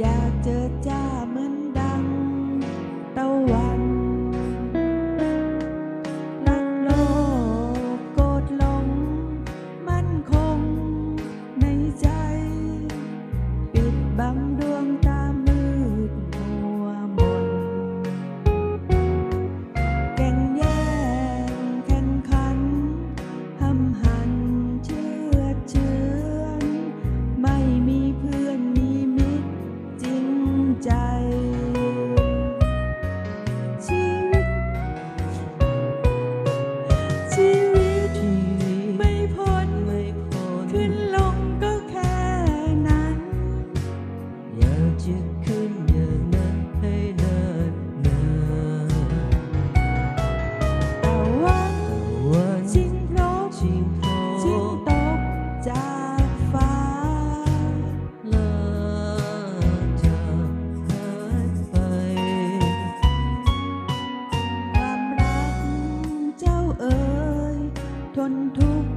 อ得า จะขึ้นอย่างนั้นให้นินนานแต่วันวันชิงพรบชิงพชิงตกจากฟ้าลาจากหายไป ความรักเจ้าเอ๋ยทนทุกข์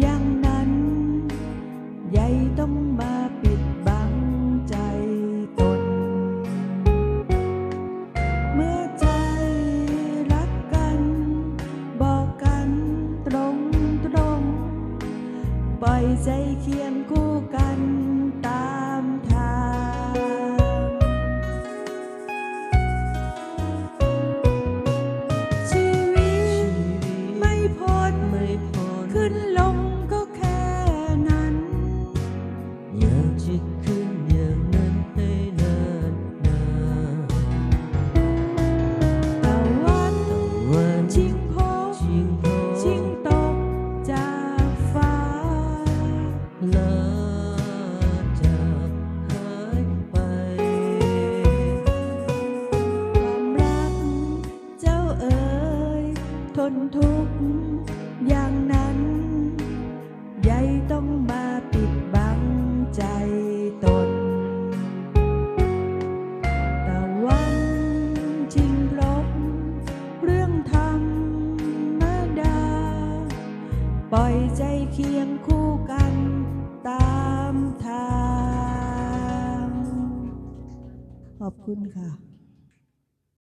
อย่างนั้น ใหญ่ต้องมา ปล่อยใจเคียงคู่กัน เอ๋ยทนทุกข์อย่างนั้นใหญ่ต้องมาปิดบังใจตนแต่วันชิงรบเรื่องธรรมดา ปล่อยใจเคียงคู่กันตามทาง ขอบคุณค่ะ